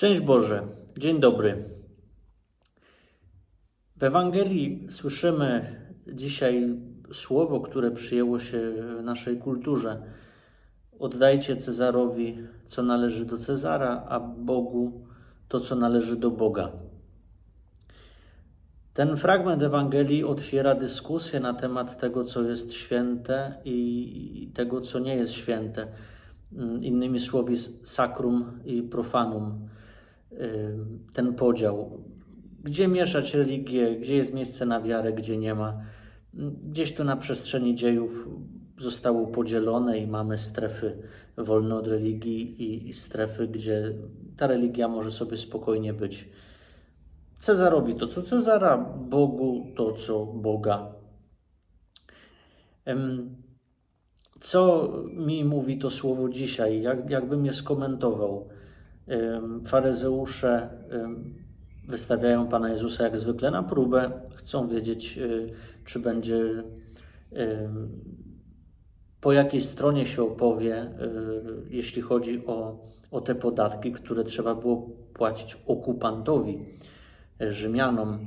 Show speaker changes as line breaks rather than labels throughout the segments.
Szczęść Boże, dzień dobry. W Ewangelii słyszymy dzisiaj słowo, które przyjęło się w naszej kulturze. Oddajcie Cezarowi, co należy do Cezara, a Bogu to, co należy do Boga. Ten fragment Ewangelii otwiera dyskusję na temat tego, co jest święte i tego, co nie jest święte. Innymi słowy, sakrum i profanum. Ten podział. Gdzie mieszać religię, gdzie jest miejsce na wiarę, gdzie nie ma. Gdzieś tu na przestrzeni dziejów zostało podzielone i mamy strefy wolne od religii i, i strefy, gdzie ta religia może sobie spokojnie być. Cezarowi to, co Cezara, Bogu to, co Boga. Co mi mówi to słowo dzisiaj? Jak, jakbym je skomentował? Faryzeusze wystawiają Pana Jezusa jak zwykle na próbę. Chcą wiedzieć, y, czy będzie po jakiej stronie się opowie, y, jeśli chodzi o, o te podatki, które trzeba było płacić okupantowi, y, Rzymianom.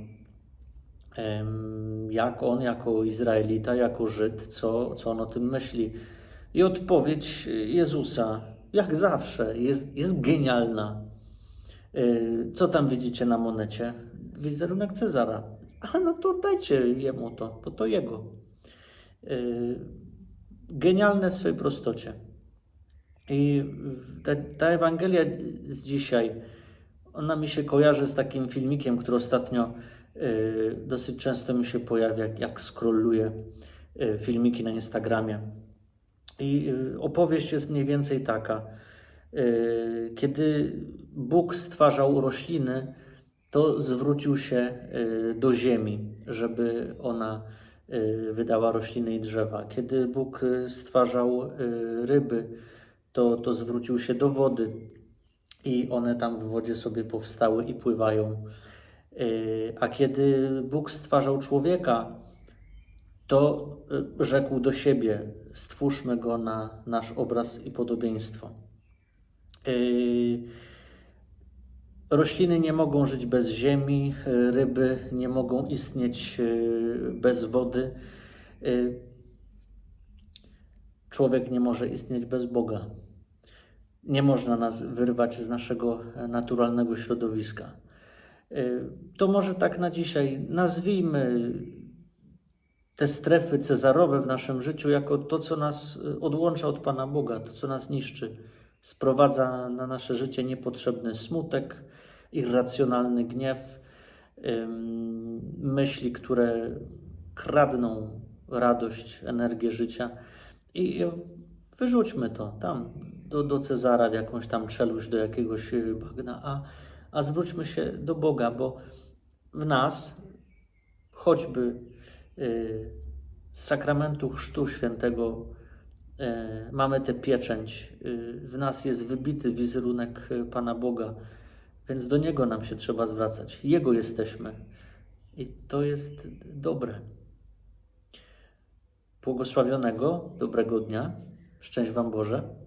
Jak on, jako Izraelita, jako Żyd, co, co on o tym myśli? I odpowiedź Jezusa, jak zawsze, jest, jest genialna. Y, Co tam widzicie na monecie? Wizerunek Cezara. A no to dajcie jemu to, bo to jego. Y, Genialne w swej prostocie. I ta, ta Ewangelia z dzisiaj, ona mi się kojarzy z takim filmikiem, który ostatnio y, dosyć często mi się pojawia, jak, jak filmiki na Instagramie. I y, opowieść jest mniej więcej taka. Y, Kiedy Bóg stwarzał rośliny, to zwrócił się y, do ziemi, żeby ona wydała rośliny i drzewa. Kiedy Bóg stwarzał ryby, to, to zwrócił się do wody i one tam w wodzie sobie powstały i pływają. A kiedy Bóg stwarzał człowieka, to y, rzekł do siebie: Stwórzmy go na nasz obraz i podobieństwo. Y, Rośliny nie mogą żyć bez ziemi, ryby nie mogą istnieć y, bez wody. Człowiek nie może istnieć bez Boga. Nie można nas wyrwać z naszego naturalnego środowiska. To może tak na dzisiaj nazwijmy te strefy cezarowe w naszym życiu jako to, co nas y, odłącza od Pana Boga, to, co nas niszczy. Sprowadza na nasze życie niepotrzebny smutek, irracjonalny gniew, myśli, które kradną radość, energię życia. I wyrzućmy to tam, do, do Cezara, w jakąś tam czeluść, do jakiegoś y, bagna, a, a zwróćmy się do Boga, bo w nas, choćby z sakramentu Chrztu Świętego, y, mamy tę pieczęć. Y, W nas jest wybity wizerunek y, Pana Boga, więc do Niego nam się trzeba zwracać. Jego jesteśmy. I to jest dobre. Błogosławionego, dobrego dnia. Szczęść Wam Boże.